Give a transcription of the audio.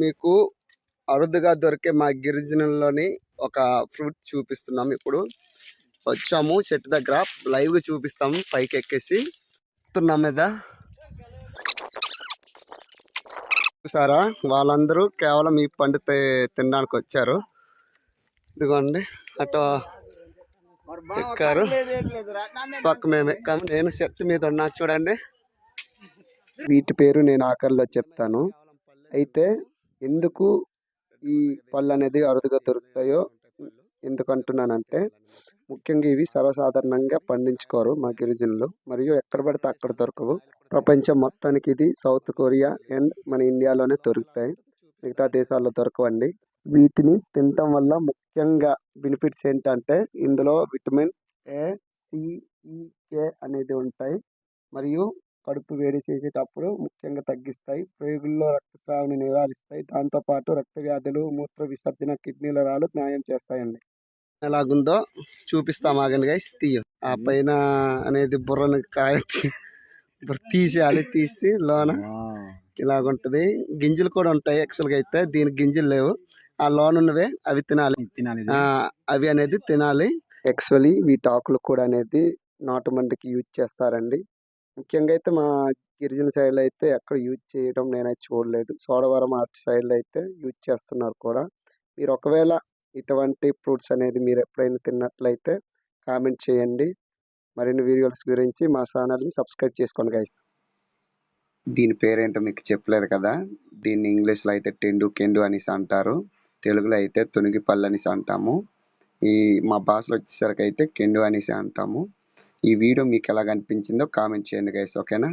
మీకు అరుదుగా దొరికే మా గిరిజనుల్లోని ఒక ఫ్రూట్ చూపిస్తున్నాం ఇప్పుడు. వచ్చాము చెట్టు దగ్గర లైవ్గా చూపిస్తాము పైకి ఎక్కేసి ఎక్కుతున్నాం మీద. చూసారా? వాళ్ళందరూ కేవలం ఈ పండు తినడానికి వచ్చారు. ఇదిగోండి అటు ఎక్కారు. పక్క మేము ఎక్కాము నేను చెట్టు మీద ఉన్నా చూడండి. వీటి పేరు నేను ఆఖరిలో చెప్తాను. అయితే ఎందుకు ఈ పళ్ళు అనేది అరుదుగా దొరుకుతాయో ఎందుకు అంటున్నానంటే ముఖ్యంగా ఇవి సర్వసాధారణంగా పండించుకోరు మా గిరిజనులు. మరియు ఎక్కడ పడితే అక్కడ దొరకవు. ప్రపంచం మొత్తానికి ఇది సౌత్ కొరియా అండ్ మన ఇండియాలోనే దొరుకుతాయి. మిగతా దేశాల్లో దొరకవండి. వీటిని తినటం వల్ల ముఖ్యంగా బెనిఫిట్స్ ఏంటంటే ఇందులో విటమిన్ ఏ సిఈకే అనేది ఉంటాయి. మరియు కడుపు వేడి చేసేటప్పుడు ముఖ్యంగా తగ్గిస్తాయి. ప్రేగుల్లో రక్తస్రావాన్ని నివారిస్తాయి. దాంతోపాటు రక్త వ్యాధులు మూత్ర విసర్జన కిడ్నీల రాళ్ళు న్యాయం చేస్తాయండి. ఎలాగుందో చూపిస్తాం ఆగండి గైస్ తీయ. ఆ పైన అనేది బుర్రని కాయ తీసేయాలి తీసి లోన ఇలాగుంటది. గింజలు కూడా ఉంటాయి యాక్చువల్గా అయితే. దీనికి గింజలు లేవు. ఆ లోన్ ఉన్నవే అవి తినాలి. తినాలి అవి అనేది తినాలి. యాక్చువల్లీ వీటి ఆకులు కూడా అనేది నాటు మండికి యూజ్ చేస్తారండి. ముఖ్యంగా అయితే మా గిరిజన సైడ్లో అయితే ఎక్కడ యూజ్ చేయడం నేనైతే చూడలేదు. సోడవరం అటు సైడ్లో అయితే యూజ్ చేస్తున్నారు కూడా. మీరు ఒకవేళ ఇటువంటి ఫ్రూట్స్ అనేది మీరు ఎప్పుడైనా తిన్నట్లయితే కామెంట్ చేయండి. మరిన్ని వీడియోస్ గురించి మా ఛానల్ని సబ్స్క్రైబ్ చేసుకోండి గైస్. దీని పేరేంటో మీకు చెప్పలేదు కదా? దీన్ని ఇంగ్లీష్లో అయితే టెండు కెండు అనేసి అంటారు. తెలుగులో అయితే తునిగి పళ్ళు అనేసి అంటాము. ఈ మా భాషలో వచ్చేసరికి అయితే కెండు అనేసి అంటాము. ఈ వీడియో మీకు ఎలాగ అనిపించిందో కామెంట్ చేయండి గైస్ ఓకేనా